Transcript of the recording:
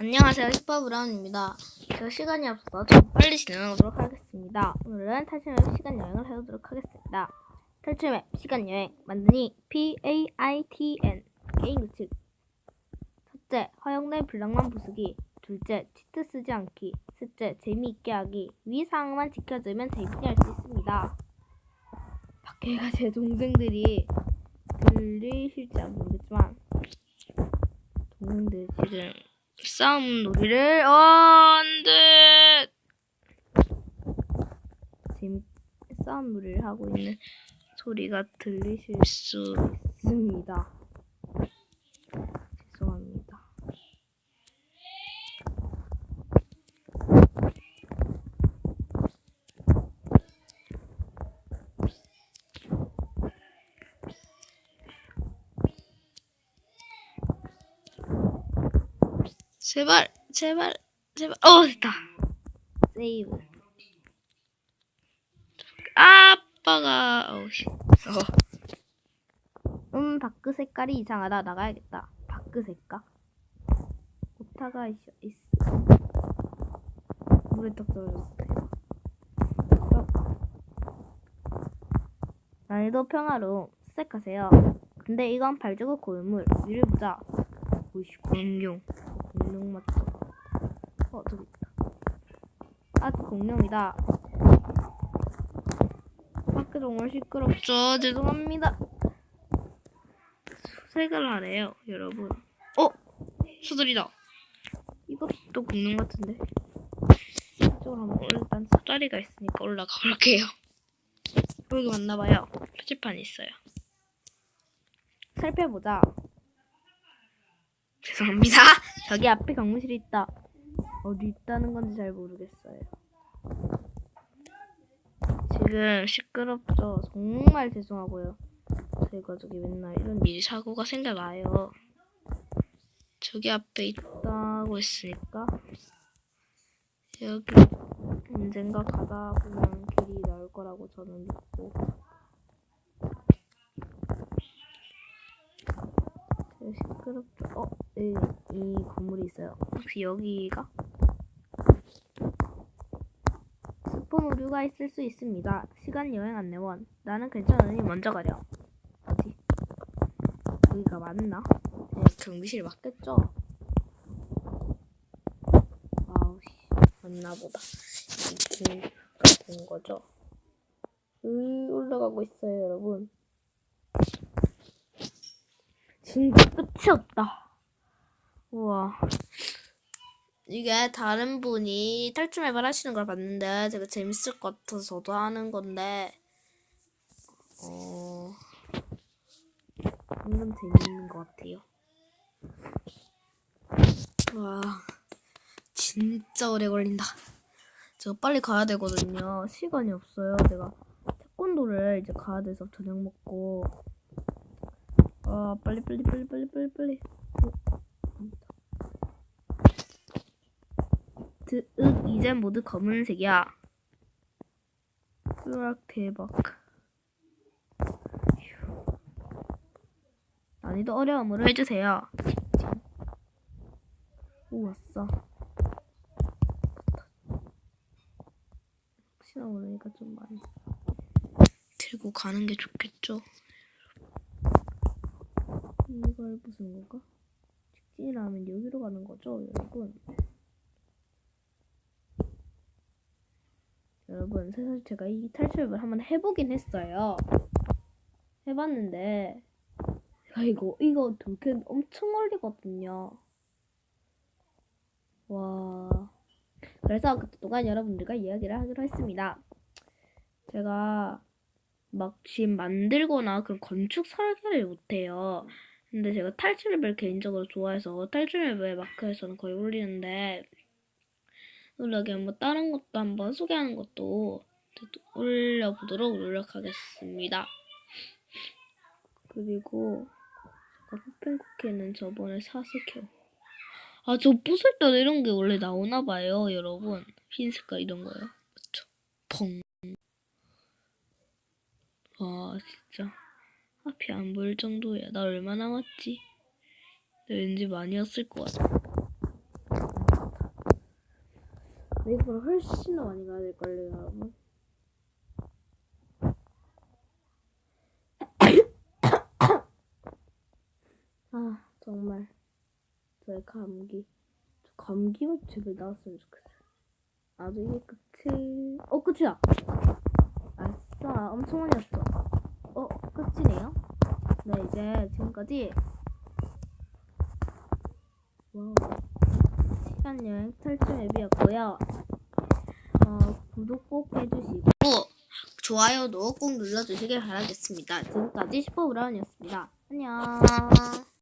안녕하세요. 슈퍼브라운입니다. 제가 시간이 없어서 좀 빨리 진행하도록 하겠습니다. 오늘은 탈출맵 시간 여행을 해보도록 하겠습니다. 탈출맵 시간 여행 만드니 PAITN 게임 규칙 첫째, 허용된 블럭만 부수기 둘째, 치트 쓰지 않기 셋째, 재미있게 하기 위 사항만 지켜주면 재밌게 할 수 있습니다. 밖에가 제 동생들이 들리실지 안 모르겠지만 동생들 지금 싸움 놀이를 어, 안돼 지금 싸움 놀이를 하고 있는 소리가 들리실 수 있습니다. 제발, 제발, 제발. 어, 됐다. 세이브. 아빠가, 어우, 씨. 어. 음, 바크 색깔이 이상하다. 나가야겠다. 바크 색깔. 오타가 있어. 있어. 물에 딱 떨어졌어요. 어. 난이도 평화로 시작하세요. 근데 이건 발주고 고인물. 위를 보자. 오이씨, 공룡. 공룡 맞죠? 어, 저기 있다. 아, 공룡이다. 밖에 정말 시끄럽죠? 죄송합니다. 수색을 하래요, 여러분. 어? 수들이다. 이것도 공룡 같은데. 이쪽으로 한번 일단 사다리가 있으니까 올라가 볼게요. 여기 맞나봐요. 표지판이 있어요. 살펴보자. 죄송합니다. 저기 앞에 경무실이 있다. 어디 있다는 건지 잘 모르겠어요. 지금 시끄럽죠? 정말 죄송하고요. 제가 저기 맨날 이런 일이 사고가 생겨나요. 저기 앞에 있다고 했으니까 여기 언젠가 가다 보면 길이 나올 거라고 저는 믿고 시끄럽죠? 어? 이, 이 건물이 있어요. 혹시 여기가? 스폰 오류가 있을 수 있습니다. 시간 여행 안내원. 나는 괜찮으니 먼저 가렴. 어디? 여기가 맞나? 네, 경비실 맞겠죠? 아우 씨, 맞나 보다. 이길 본 거죠? 으, 올라가고 있어요, 여러분. 진짜 끝이 없다. 우와. 이게 다른 분이 탈출맵을 하시는 걸 봤는데 되게 재밌을 것 같아서 저도 하는 건데 어 방금 재밌는 것 같아요. 와 진짜 오래 걸린다. 제가 빨리 가야 되거든요. 시간이 없어요. 제가 태권도를 이제 가야 돼서 저녁 먹고 아 빨리 빨리 빨리 빨리 빨리 빨리. 어, 드 윽 이제 모두 검은색이야. 으악 대박. 휴. 난이도 어려움으로 해주세요. 오 왔어. 혹시나 모르니까 좀 많이 들고 가는 게 좋겠죠. 이걸 무슨 건가? 직진이라면 여기로 가는 거죠, 여러분? 여러분, 사실 제가 이 탈출을 한번 해보긴 했어요. 해봤는데, 제가 이거, 이거 되게 엄청 걸리거든요. 와. 그래서 그때 동안 여러분들과 이야기를 하기로 했습니다. 제가 막 지금 만들거나 그런 건축 설계를 못해요. 근데 제가 탈출맵을 개인적으로 좋아해서 탈출맵에 마크에서는 거의 올리는데 노력에 뭐 다른 것도 한번 소개하는 것도 올려보도록 노력하겠습니다. 그리고 호펜쿠키는 저번에 사스켜. 아, 저 부술 때 이런 게 원래 나오나 봐요, 여러분. 흰 색깔 이런 거요. 그쵸? 펑. 와, 진짜. 앞이 안 보일 정도야. 나 얼마 남았지? 나 왠지 많이 왔을 것 같아. 이거보다 훨씬 더 많이 가야 될걸요, 여러분. 아, 정말. 저의 감기. 저 감기만 제발 나왔으면 좋겠어요. 아주 이게 끝이. 어, 끝이야! 아싸, 엄청 많이 왔어. 어, 끝이네요. 네, 이제 지금까지. 와우. 시간여행 탈출 앱이었고요. 어, 구독 꼭 해주시고 좋아요도 꼭 눌러주시길 바라겠습니다. 지금까지 슈퍼브라운이었습니다. 안녕.